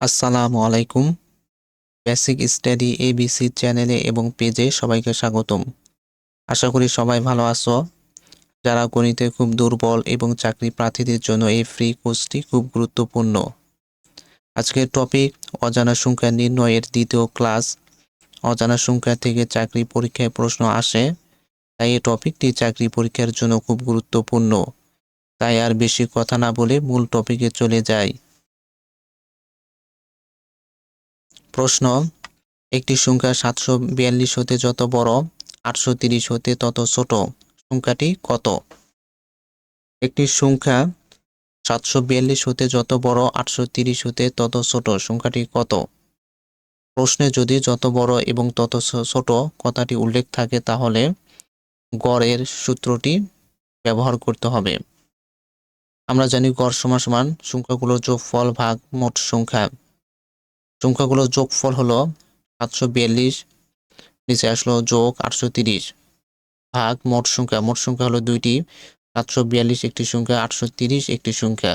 আসসালামু আলাইকুম। Basic study ABC চ্যানেলে এবং পেজে সবাইকে স্বাগতম। আশা করি সবাই ভালো আছো। যারা গণিতে খুব দুর্বল এবং চাকরি প্রার্থীদের জন্য এই ফ্রি কোর্সটি খুব গুরুত্বপূর্ণ। আজকের টপিক অজানা সংখ্যা নির্ণয়ের দ্বিতীয় ক্লাস অজানা সংখ্যা থেকে চাকরি পরীক্ষায় প্রশ্ন আসে, তাই এই টপিকটি চাকরি পরীক্ষার জন্য খুব গুরুত্বপূর্ণ। তাই আর বেশি কথা না বলে মূল টপিকে চলে যাই। প্রশ্ন, একটি সংখ্যা সাতশো বিয়াল্লিশ হতে যত বড়, আটশো তিরিশ হতে তত ছোট, সংখ্যাটি কত? একটি সংখ্যা সাতশো বিয়াল্লিশ হতে যত বড়, আটশো তিরিশ হতে তত ছোট, সংখ্যাটি কত? প্রশ্নে যদি যত বড় এবং তত ছোট কথাটি উল্লেখ থাকে, তাহলে গড়ের সূত্রটি ব্যবহার করতে হবে। আমরা জানি গড় সমান সমান সংখ্যাগুলোর যোগফল ভাগ মোট সংখ্যা। সংখ্যাগুলোর যোগফল হলো সাতশো বিয়াল্লিশ, নিচে আসলো যোগ আটশো তিরিশ। ভাগ মোট সংখ্যা মোট সংখ্যা হলো দুইটি, সাতশো বিয়াল্লিশ একটি সংখ্যা, আটশো তিরিশ একটি সংখ্যা।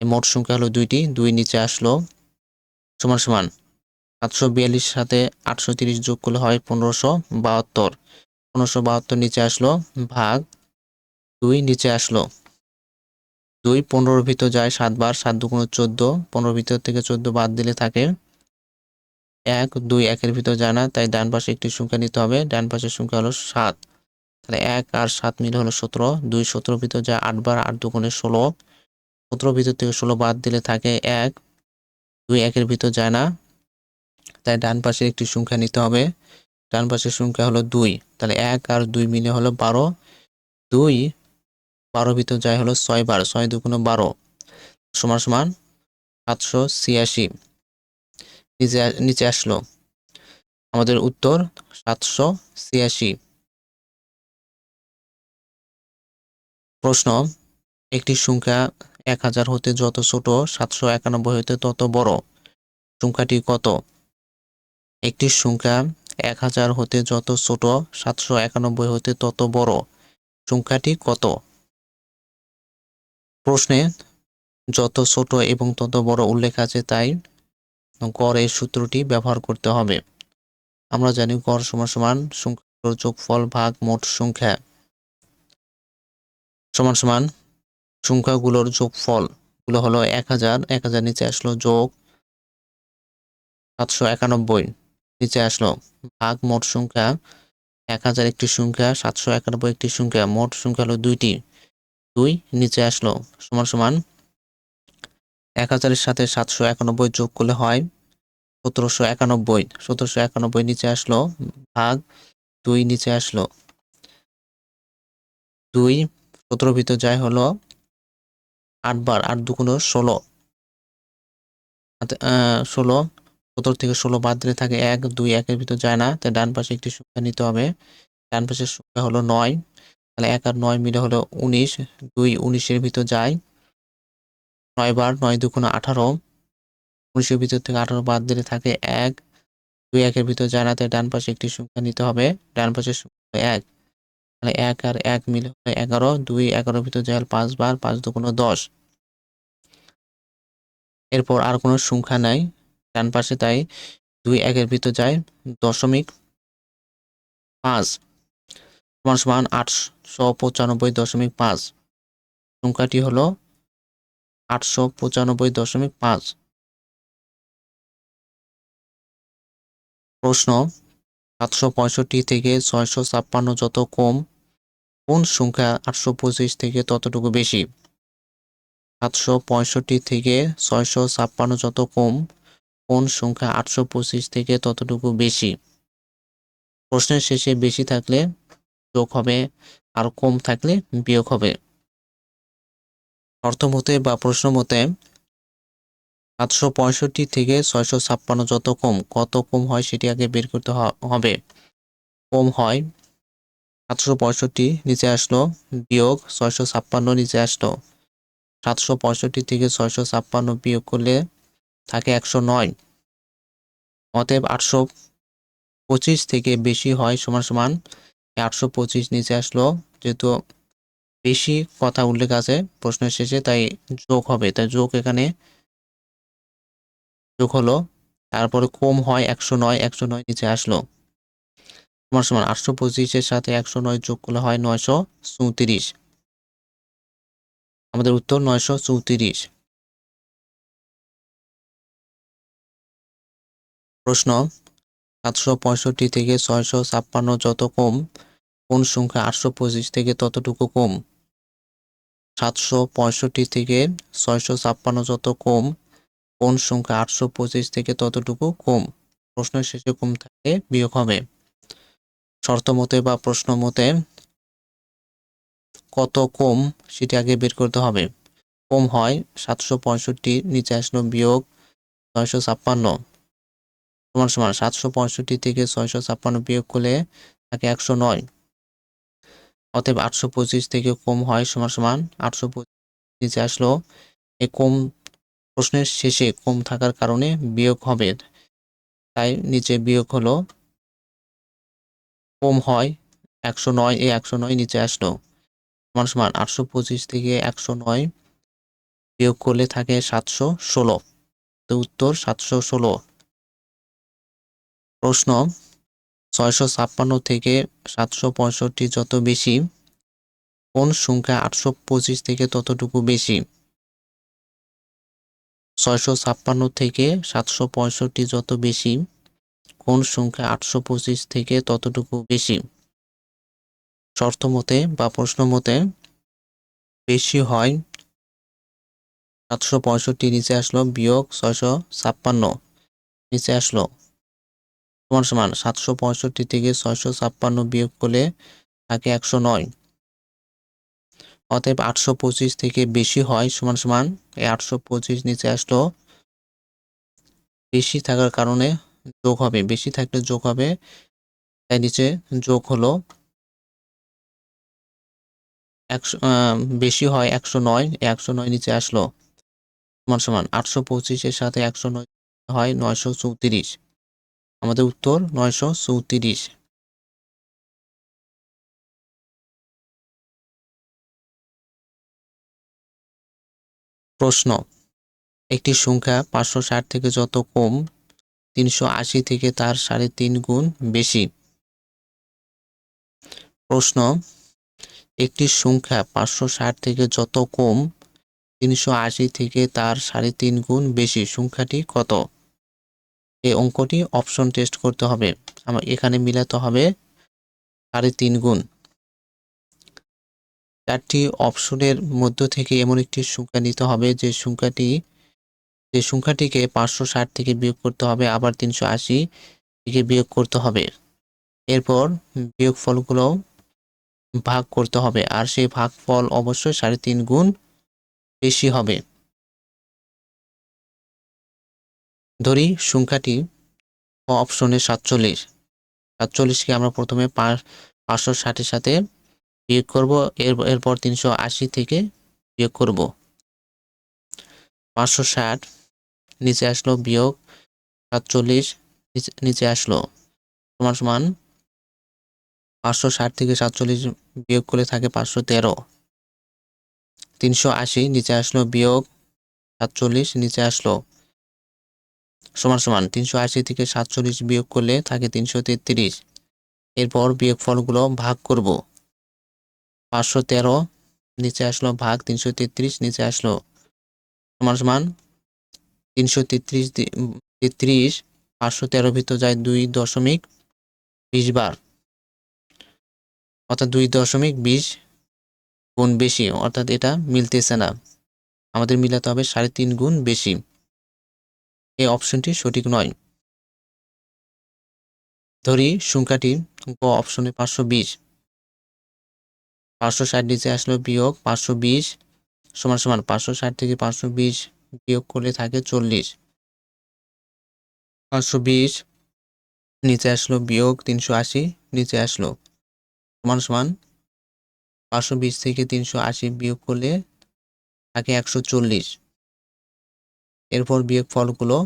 মোট সংখ্যা হলো দুইটি, দুই নিচে আসলো সমান সমান সাতশো বিয়াল্লিশ সাথে আটশো তিরিশ যোগ করলে হয় পনেরোশো বাহাত্তর। পনেরোশো বাহাত্তর নিচে আসলো ভাগ দুই নিচে আসলো দুই, পনেরোর ভিতর যায় সাতবার সাত দুগুণ চোদ্দ, পনেরোর ভিতর থেকে চোদ্দ বাদ দিলে থাকে। এক, দুই, একের ভিতর যায় না, তাই ডান পাশে একটি সংখ্যা নিতে হবে। ডান পাশের সংখ্যা হলো সাত। তাহলে এক আর সাত মিলে হলো সতেরো। দুই, সতেরোর ভিতর যায় আটবার আট দুগুণে ষোলো। সতেরোর ভিতর থেকে ষোলো বাদ দিলে থাকে এক। দুই, একের ভিতর যায় না, তাই ডান পাশের একটি সংখ্যা নিতে হবে। ডান পাশের সংখ্যা হলো দুই। তাহলে এক আর দুই মিলে হলো বারো। দুই বারো ভিতর যায় হলো ছয় বার, ছয় দুগুণ বারো। সমান সমান সাতশো ছিয়াশি। নিচে নিচে আসলো। আমাদের উত্তর সাতশো ছিয়াশি। প্রশ্ন, একটি সংখ্যা এক হাজার হতে যত ছোট, সাতশো একানব্বই হতে তত বড়। সংখ্যাটি কত? একটি সংখ্যা এক হাজার হতে যত ছোট, সাতশো একানব্বই হতে তত বড়। সংখ্যাটি কত? প্রশ্নে যত ছোট এবং তত বড় উল্লেখ আছে, তাই গড়ের সূত্রটি ব্যবহার করতে হবে। আমরা জানি গড় সমান সমান সংখ্যাগুলোর যোগফল ভাগ মোট সংখ্যা সমান সমান সংখ্যাগুলোর যোগফল। গুলো হলো এক হাজার এক হাজার নিচে আসলো যোগ সাতশো একানব্বই, নিচে আসলো ভাগ মোট সংখ্যা এক হাজার একটি সংখ্যা, সাতশো একানব্বই একটি সংখ্যা, মোট সংখ্যা হলো দুইটি। দুই, নিচে আসলো, সমান সমান এক হাজারের সাথে সাতশো একানব্বই যোগ করলে হয় সতেরোশো একানব্বই। সতেরোশো একানব্বই নিচে আসলো, ভাগ দুই, নিচে আসলো। দুই সতেরো ভিতর যায় হলো আটবার আট দুগুণ ষোলো। ষোলো, সতেরো থেকে ষোলো বাদ দিলে থাকে এক, দুই, একের ভিতর যায় না। তাই ডান পাশে একটি সংখ্যা নিতে হবে। ডান পাশের সংখ্যা হলো নয়। তাহলে এক আর নয় মিলে হলো উনিশ, দুই উনিশের ভিতর যায়। নয় বার নয় দুগুণ আঠারো, উনিশের ভিতর থেকে আঠারো বাদ দিলে থাকে এক। দুই একের ভিতর যায় না, তাই ডান পাশে একটি সংখ্যা নিতে হবে। ডান পাশের সংখ্যা এক। তাহলে এক আর এক মিলে হলো এগারো, দুই এগারোর ভিতর যায় পাঁচ বার, পাঁচ দুগুণ দশ। এরপর আর কোনো সংখ্যা নাই, ডান পাশে তাই দুই একের ভিতর যায় দশমিক পাঁচ। সমান সমান আটশো পঁচানব্বই দশমিক পাঁচ। সংখ্যাটি হলো আটশো পঁচানব্বই দশমিক পাঁচ। প্রশ্ন, সাতশো পঁয়ষট্টি থেকে ছয়শো ছাপ্পান্ন যত কম, কোন সংখ্যা আটশো পঁচিশ থেকে ততটুকু বেশি? সাতশো পঁয়ষট্টি থেকে ছয়শো ছাপ্পান্ন যত কম, কোন সংখ্যা আটশো পঁচিশ থেকে ততটুকু বেশি? প্রশ্নের শেষে বেশি থাকলে যোগ হবে, আর কম থাকলে বিয়োগ হবে। অর্থ মতে বা প্রশ্ন মতে, সাতশো পঁয়ষট্টি থেকে ছয়শো ছাপ্পান্ন যত কম, কত কম হয় সেটি আগে বের করতে হবে। কম হয়, সাতশো পঁয়ষট্টি নিচে আসলো, বিয়োগ ছয়শো ছাপ্পান্ন নিচে আসলো। সাতশো পঁয়ষট্টি থেকে ছয়শো ছাপ্পান্ন বিয়োগ করলে থাকে একশো নয়। অতএব আটশো পঁচিশ থেকে বেশি হয় সমান সমান আটশো পঁচিশ নিচে আসলো। যেহেতু বেশি কথা উল্লেখ আছে প্রশ্নের শেষে, তাই যোগ হবে। তাই যোগ এখানে যোগ হলো। তারপরে কম হয় একশো নয় একশো নয় নিচে আসলো। সমান সমান আটশো পঁচিশের সাথে একশো নয় যোগ করলে হয় নয়শো চৌত্রিশ। আমাদের উত্তর নয়শো চৌত্রিশ। প্রশ্ন সাতশো পঁয়ষট্টি থেকে ছয়শো ছাপ্পান্ন যত কম, কোন সংখ্যা আটশো পঁচিশ থেকে ততটুকু কম? সাতশো পঁয়ষট্টি থেকে ছয়শো ছাপ্পান্ন যত কম, কোন সংখ্যা আটশো পঁচিশ থেকে ততটুকু কম? প্রশ্নের শেষে কম থাকে বিয়োগ হবে। শর্ত মতে বা প্রশ্ন মতে কত কম সেটি আগে বের করতে হবে। কম হয় সাতশো পঁয়ষট্টি, নিচে আসলো বিয়োগ ছয়শো ছাপ্পান্ন। সমান সমান সাতশো পঁয়ষট্টি থেকে ছয়শো ছাপ্পান্ন বিয়োগ করলে থাকে একশো নয়। অতএব আটশো পঁচিশ থেকে কম হয় সমান সমান আটশো নিচে আসলো এই কম প্রশ্নের শেষে কম থাকার কারণে বিয়োগ হবে। তাই নিচে বিয়োগ হলো, কম হয় একশো নয়, এই একশো নয় নিচে আসলো। সমান সমান আটশো পঁচিশ থেকে একশো নয় বিয়োগ করলে থাকে সাতশো ষোলো। তো উত্তর সাতশো ষোলো। প্রশ্ন ছয়শো ছাপ্পান্ন থেকে সাতশো পঁয়ষট্টি যত বেশি, কোন সংখ্যা আটশো পঁচিশ থেকে ততটুকু বেশি? ছয়শো ছাপ্পান্ন থেকে সাতশো পঁয়ষট্টি যত বেশি, কোন সংখ্যা আটশো পঁচিশ থেকে ততটুকু বেশি? শর্ত মতে বা প্রশ্ন মতে বেশি হয় সাতশো পঁয়ষট্টি, নিচে আসলো বিয়োগ ছয়শো ছাপ্পান্ন, নিচে আসলো সমান সমান সাতশো পঁয়ষট্টি থেকে ছয়শো ছাপ্পান্ন বিয়োগ করলে থাকে একশো নয়। অতএব আটশো পঁচিশ থেকে বেশি হয় সমান সমান এই আটশো পঁচিশ নিচে আসলো। বেশি থাকার কারণে যোগ হবে, বেশি থাকলে যোগ হবে, তাই নিচে যোগ হলো। একশো বেশি হয় একশো নয় একশো নয় নিচে আসলো। সমান সমান আটশো পঁচিশের সাথে একশো নয় হয় নয়শো চৌত্রিশ। আমাদের উত্তর নয়শো চৌত্রিশ। প্রশ্ন, একটি সংখ্যা পাঁচশো ষাট থেকে যত কম, তিনশো আশি থেকে তার সাড়ে তিন গুণ বেশি। প্রশ্ন, একটি সংখ্যা পাঁচশো ষাট থেকে যত কম, তিনশো আশি থেকে তার সাড়ে তিন গুণ বেশি। সংখ্যাটি কত? এই অঙ্কটি অপশন টেস্ট করতে হবে। আমার এখানে মিলাতে হবে সাড়ে তিন গুণ। চারটি অপশনের মধ্য থেকে এমন একটি সংখ্যা নিতে হবে যে সংখ্যাটি, যে সংখ্যাটিকে পাঁচশো ষাট থেকে বিয়োগ করতে হবে, আবার তিনশো আশি থেকে বিয়োগ করতে হবে। এরপর বিয়োগ ফলগুলো ভাগ করতে হবে। আর সেই ভাগফল অবশ্যই সাড়ে তিন গুণ বেশি হবে। ধরি সংখ্যাটি অপশনে সাতচল্লিশ। সাতচল্লিশকে আমরা প্রথমে পাঁচশো ষাটের সাথে বিয়োগ করব, এর, এরপর তিনশো আশি থেকে বিয়োগ করব। পাঁচশো ষাট, নিচে আসলো বিয়োগ, সাতচল্লিশ, নিচে আসলো সমান সমান পাঁচশো ষাট থেকে সাতচল্লিশ বিয়োগ করে থাকে পাঁচশো তেরো। তিনশো আশি, নিচে আসলো বিয়োগ, সাতচল্লিশ, নিচে আসলো সমান সমান তিনশো আশি থেকে সাতচল্লিশ বিয়োগ করলে থাকে তিনশো তেত্রিশ। এরপর বিয়োগ ফলগুলো ভাগ করব। পাঁচশো তেরো, নিচে আসলো ভাগ তিনশো তেত্রিশ, নিচে আসলো সমান সমান তিনশো তেত্রিশ তেত্রিশ। পাঁচশো তেরো ভিতর যায় দুই দশমিক বিশ বার। অর্থাৎ দুই দশমিক বিশ গুণ বেশি, অর্থাৎ এটা মিলতেছে না। আমাদের মিলাতে হবে সাড়ে তিন গুণ বেশি। এই অপশনটি সঠিক নয়। ধরি সংখ্যাটি গ অপশনে পাঁচশো বিশ। পাঁচশো ষাট নিচে আসলো বিয়োগ পাঁচশো বিশ সমান সমান পাঁচশো ষাট থেকে পাঁচশো বিশ বিয়োগ করলে থাকে চল্লিশ। পাঁচশো বিশ নিচে আসলো বিয়োগ তিনশো আশি নিচে আসলো সমান সমান পাঁচশো বিশ থেকে তিনশো আশি বিয়োগ করলে থাকে একশো চল্লিশ। এরপর বিয়োগ ফলগুলো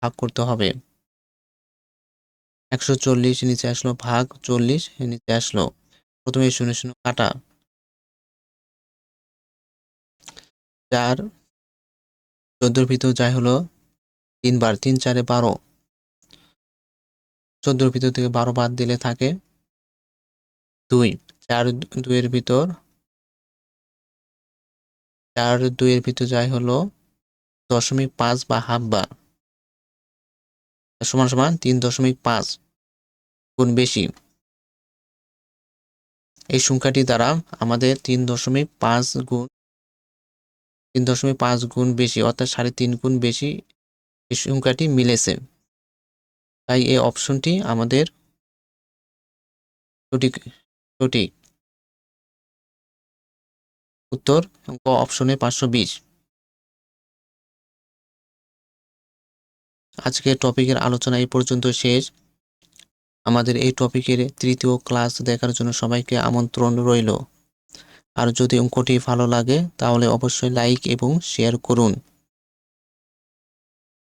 ভাগ করতে হবে। একশো চল্লিশ নিচে আসলো, ভাগ চল্লিশ নিচে আসলো। প্রথমে শূন্য শূন্য কাটা। চার, চোদ্দোর ভিতর যাই হলো, তিনবার, তিন, চারে বারো। চোদ্দোর ভিতর থেকে বারো বাদ দিলে থাকে দুই। চার, দুইয়ের ভিতর, চার, দুইয়ের ভিতর যায় হলো দশমিক পাঁচ বা হাফ বার সমান সমান তিন দশমিক পাঁচ গুণ বেশি। এই সংখ্যাটি দ্বারা আমাদের তিন দশমিক পাঁচ গুণ, তিন দশমিক পাঁচ গুণ বেশি অর্থাৎ সাড়ে তিন গুণ বেশি এই সংখ্যাটি মিলেছে। তাই এই অপশনটি আমাদের সঠিক সঠিক। উত্তর অপশনে পাঁচশো বিশ। আজকে টপিকের আলোচনা এই পর্যন্ত শেষ। আমাদের এই টপিকের তৃতীয় ক্লাস দেখার জন্য সবাইকে আমন্ত্রণ রইল। আর যদি অঙ্কটি ভালো লাগে, তাহলে অবশ্যই লাইক এবং শেয়ার করুন।